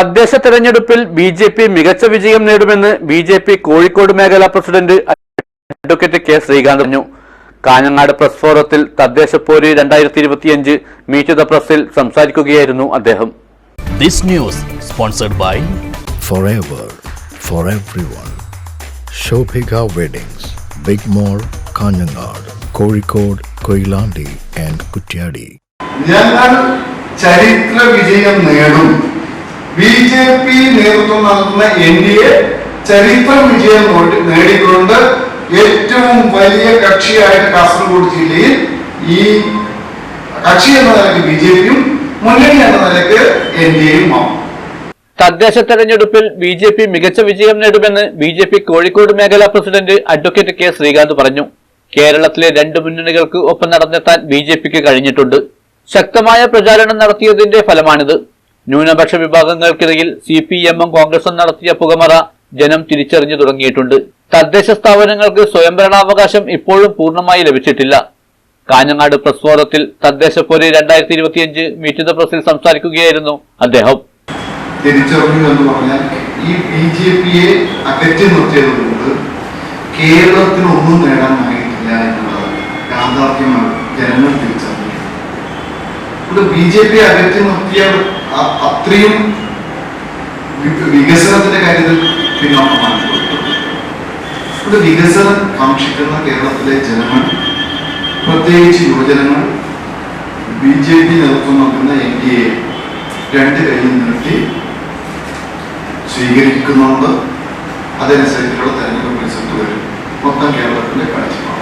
തദ്ദേശ തെരഞ്ഞെടുപ്പിൽ B J P മികച്ച വിജയം നേടുമെന്ന് ബി ജെ പി കോഴിക്കോട് മേഖലാ പ്രസിഡന്റ് അഡ്വക്കേറ്റ് കെ ശ്രീകാന്ത് പറഞ്ഞു. കാഞ്ഞങ്ങാട് പ്രസ് ഫോറത്തിൽ തദ്ദേശ പോര് രണ്ടായിരത്തി ഇരുപത്തിയഞ്ച് മീറ്റ് ദ പ്രസിൽ സംസാരിക്കുകയായിരുന്നു അദ്ദേഹം. This news sponsored by forever for everyone. Shobhika Weddings, Big mall Kanhangad Kozhikode Koilandi and Kuttiadi ഞങ്ങൾ ചരിത്ര വിജയം നേടും. ബി ജെ പി നേതൃത്വം നൽകുന്ന എൻ ഡി എ ചരിത്ര വിജയം നേടിക്കൊണ്ട് ഏറ്റവും വലിയ കക്ഷിയായിട്ട് കാസർഗോഡ് ജില്ലയിൽ ഈ കക്ഷി എന്ന നിലയ്ക്ക് ബി ജെ പിയും മുന്നണി എന്ന നിലയ്ക്ക് എൻ ഡി എയും മാറും തദ്ദേശ തെരഞ്ഞെടുപ്പിൽ ബി ജെ പി മികച്ച വിജയം നേടുമെന്ന് ബി ജെ പി കോഴിക്കോട് മേഖലാ പ്രസിഡന്റ് അഡ്വക്കേറ്റ് കെ ശ്രീകാന്ത് പറഞ്ഞു. കേരളത്തിലെ രണ്ട് മുന്നണികൾക്ക് ഒപ്പം നടന്നെത്താൻ ബി ജെ പിക്ക് കഴിഞ്ഞിട്ടുണ്ട്. ശക്തമായ പ്രചാരണം നടത്തിയതിന്റെ ഫലമാണിത്. ന്യൂനപക്ഷ വിഭാഗങ്ങൾക്കിടയിൽ സി പി എമ്മും കോൺഗ്രസും നടത്തിയ പുകമറ ജനം തിരിച്ചറിഞ്ഞു തുടങ്ങിയിട്ടുണ്ട്. തദ്ദേശ സ്ഥാപനങ്ങൾക്ക് സ്വയംഭരണാവകാശം ഇപ്പോഴും പൂർണമായി ലഭിച്ചിട്ടില്ല. കാഞ്ഞങ്ങാട് പ്രസ് ഫോറത്തിൽ തദ്ദേശ പോലെ രണ്ടായിരത്തി ഇരുപത്തിയഞ്ച് മീറ്റ് ദ പ്രസിൽ സംസാരിക്കുകയായിരുന്നു അദ്ദേഹം. തിരിച്ചറിഞ്ഞു എന്ന് പറഞ്ഞാൽ ഈ ബി ജെ പിയെ അകറ്റി കേരളത്തിന് ഒന്നും നേടാനായിട്ടില്ല എന്നുള്ളത് യാഥാർത്ഥ്യമാണ് ജനങ്ങൾ തിരിച്ചറിഞ്ഞു ബി ജെ പി അകറ്റി നിർത്തിയ അത്രയും വികസനത്തിന്റെ കാര്യത്തിൽ പിന്നോക്കമാണ്. ഇവിടെ വികസനം കാക്ഷിക്കുന്ന കേരളത്തിലെ ജനങ്ങൾ പ്രത്യേകിച്ച് യുവജനങ്ങൾ ബി ജെ പി നേതൃത്വം നൽകുന്ന എൻ ഡി എ രണ്ട് കയ്യിൽ നീട്ടി സ്വീകരിക്കുന്നുണ്ട്. അതനുസരിച്ചുള്ള തെരഞ്ഞെടുപ്പ് റിസൾട്ട് വരും മൊത്തം കേരളത്തിന്റെ കാഴ്ചപ്പാട്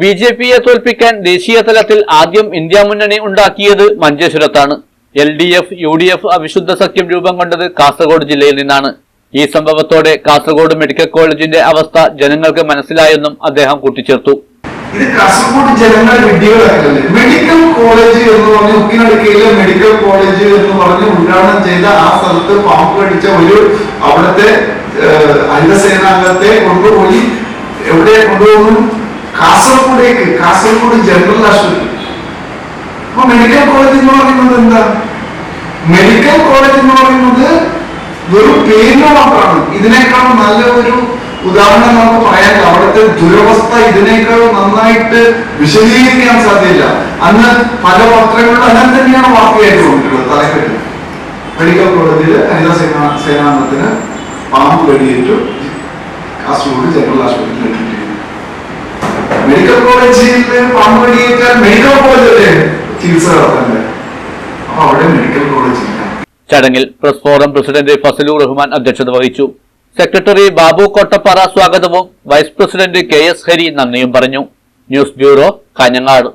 ബി ജെ പിയെ തോൽപ്പിക്കാൻ ദേശീയ തലത്തിൽ ആദ്യം ഇന്ത്യ മുന്നണി ഉണ്ടാക്കിയത് മഞ്ചേശ്വരത്താണ്. L D F U D F അവിശുദ്ധ സഖ്യം രൂപം കൊണ്ടത് കാസർഗോഡ് ജില്ലയിൽ നിന്നാണ്. ഈ സംഭവത്തോടെ കാസർഗോഡ് മെഡിക്കൽ കോളേജിന്റെ അവസ്ഥ ജനങ്ങൾക്ക് മനസ്സിലായെന്നും അദ്ദേഹം കൂട്ടിച്ചേർത്തു. ഇത് കാസർഗോഡ് മെഡിക്കൽ കോളേജ് എന്ന് പറഞ്ഞ് ഉക്കിനടുക്കയിലെ മെഡിക്കൽ കോളേജ് എന്ന് പറഞ്ഞ് ഉദ്ഘാടനം ചെയ്ത ആ സ്ഥലത്ത് പാമ്പ് കടിച്ച ഒരു അവിടുത്തെ അംഗസേനാംഗത്തെ കൊണ്ടുപോയി. എവിടെ കാസർഗോഡേക്ക് കാസർഗോഡ് ജനറൽ ആശുപത്രി. അപ്പൊ മെഡിക്കൽ കോളേജ് എന്ന് പറയുന്നത് എന്താ? മെഡിക്കൽ കോളേജ് എന്ന് പറയുന്നത് വെറും പേരിന് മാത്രമാണ്. ഇതിനേക്കാൾ നല്ല ഒരു ഉദാഹരണം നമുക്ക് പറയാൻ അവിടുത്തെ ദുരവസ്ഥ ഇതിനേക്കാൾ നന്നായിട്ട് വിശദീകരിക്കാൻ സാധ്യമില്ല. അന്ന് പല പത്രങ്ങളിലും അങ്ങനെ തന്നെയാണ് വാർത്തയായിട്ട് കൊണ്ടിട്ടുള്ളത് തലക്കെട്ട്. മെഡിക്കൽ കോളേജിൽ ഹരിത സേനാ സേനാംഗത്തിന് പാമ്പ് കടിയേറ്റു കാസർഗോഡ് ജനറൽ ആശുപത്രിയിൽ എത്തിയിട്ടുണ്ട് മെഡിക്കൽ കോളേജിൽ പാമ്പ് കടിയേറ്റാൽ മെഡിക്കൽ കോളേജിലെ ചികിത്സ നടത്തണ്ടേ അപ്പൊ അവിടെ മെഡിക്കൽ കോളേജ് ചടങ്ങിൽ press forum president Fasalu Rahman അധ്യക്ഷത വഹിച്ചു. സെക്രട്ടറി ബാബു കോട്ടപ്പാറ സ്വാഗതവും vice president K S Hari നന്ദിയും പറഞ്ഞു. News bureau Kanhangad.